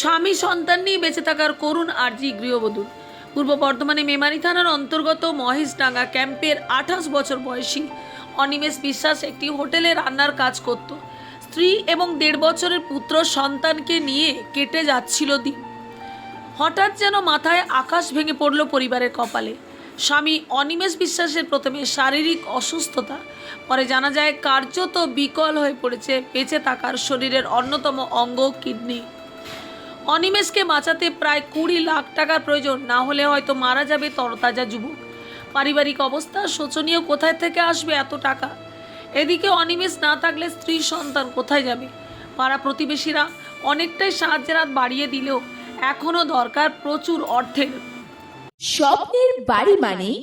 স্বামী সন্তান নিয়ে বেঁচে থাকার করুণ আর্জি গৃহবধূ পূর্ব বর্ধমানে মেমারি থানার অন্তর্গত মহেশডাঙ্গা ক্যাম্পের আঠাশ বছর বয়সী অনিমেষ বিশ্বাস একটি হোটেলে রান্নার কাজ করত। স্ত্রী এবং দেড় বছরের পুত্র সন্তানকে নিয়ে কেটে যাচ্ছিল দিন। হঠাৎ যেন মাথায় আকাশ ভেঙে পড়ল পরিবারের কপালে। স্বামী অনিমেষ বিশ্বাসের প্রথমে শারীরিক অসুস্থতা, পরে জানা যায় কার্যত বিকল হয়ে পড়েছে, বেঁচে থাকার শরীরের অন্যতম অঙ্গ কিডনি। অনিমেষকে বাঁচাতে প্রায় কুড়ি লাখ টাকার প্রয়োজন। না হলে হয়তো মারা যাবে তরতাজা যুবক। পারিবারিক অবস্থা শোচনীয় কোথায় থেকে আসবে এত টাকা? এদিকে অনিমেষ না থাকলে স্ত্রী সন্তান কোথায় যাবে? পাড়া প্রতিবেশীরা অনেকটাই সাহায্যের হাত বাড়িয়ে দিলেও এখনও দরকার প্রচুর অর্থের। স্বপ্নের বাড়ি মানে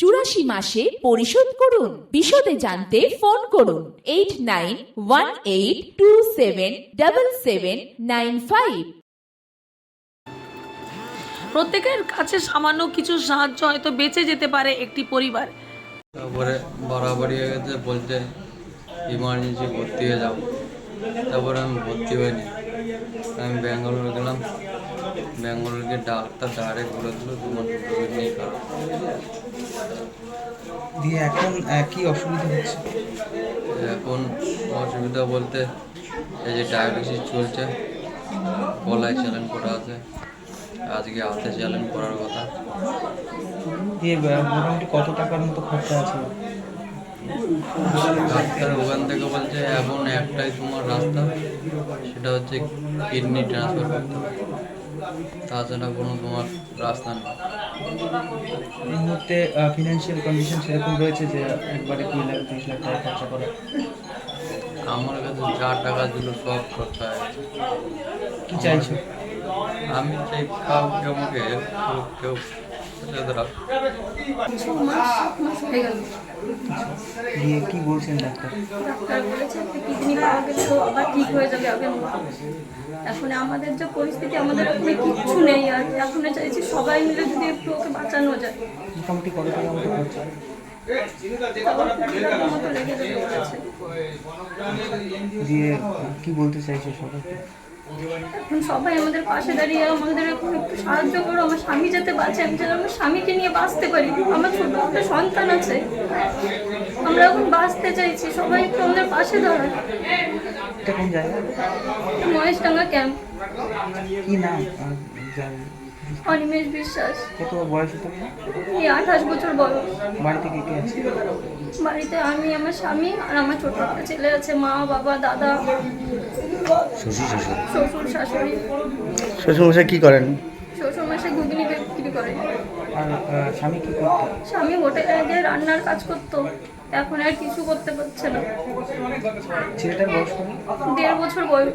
চুরাশি মাসে পরিশোধ করুন। বিশদে জানতে ফোন করুন। Eight nine one eight two seven double seven nine five. প্রত্যেকের কাছে সামান্য কিছু সাহায্য হয়তো বেঁচে যেতে পারে একটি পরিবার। তারপরে বাড়াবাড়ি হয়ে গেছে বলতে ইমার্জেন্সি ভর্তি হয়ে যাও তারপরে আমি ভর্তি হইনি। আমি ব্যাঙ্গালোর গেলাম। গিয়ে ডাক্তার ডাইরেক্ট বলে দিল তোমার নেই কারও দিয়ে এখন কি অসুবিধা হচ্ছে? এখন অসুবিধা বলতে এই যে ডায়ালিসিস চলছে গলায় চ্যালেঞ্জ করা আছে আজকে হাতে চ্যালেঞ্জ করার কথা। দিয়ে মোটামুটি কত টাকার মতো খরচা আছে? ডাক্তার ওখান থেকে বলছে এখন একটাই তোমার রাস্তা সেটা হচ্ছে কিডনি ট্রান্সফার করতে হবে। তাছাড়া কোনো তোমার রাস্তা নেই। এই মুহূর্তে ফিনান্সিয়াল কন্ডিশন সেরকম রয়েছে যে একবারে কুড়ি লাখ তিরিশ লাখ টাকা খরচা করে। আমার কাছে যা টাকা দিল সব খরচা হয়ে কি চাইছো? আমি চাই কাউকে আমাকে কেউ দিয়ে কি বলছেন ডাক্তার? ডাক্তার বলেছে কিডনি পাওয়া গেলে ও আবার ঠিক হয়ে যাবে এখন আমাদের যে পরিস্থিতি আমাদের এখন কিচ্ছু নেই। আর এখন চাইছি সবাই মিলে যদি একটু ওকে বাঁচানো যায়। মোটামুটি কত টাকা মতো খরচা? দিয়ে কি বলতে চাইছো সবাইকে? এখন সবাই আমাদের পাশে দাঁড়িয়ে আমাদের এখন একটু সাহায্য করো আমার স্বামী যাতে বাঁচে আমি যেন আমার স্বামীকে নিয়ে বাঁচতে পারি। আমার ছোট একটা সন্তান আছে। আমরা এখন বাঁচতে চাইছি সবাই একটু আমাদের পাশে দাঁড়ায় মহেশ ডাঙ্গা মহেশডাঙ্গা ক্যাম্প। কি নাম? অনিমেষ বিশ্বাস। কত বয়স পারে? এই আঠাশ বছর বয়স। বাড়িতে কে কে আছে? বাড়িতে আমি আমার স্বামী আর আমার ছোট একটা ছেলে আছে মা বাবা দাদা। শ্বশুর শাশুড়ি। শ্বশুরমশাই কি করেন? শ্বশুর মাসে ঘুগনি বিক্রি করে। আর স্বামী কি করতো? স্বামী হোটেলে গিয়ে রান্নার কাজ করতো। এখন আর কিছু করতে পারছে না। ছেলেটার বয়স কত? দেড় বছর বয়স।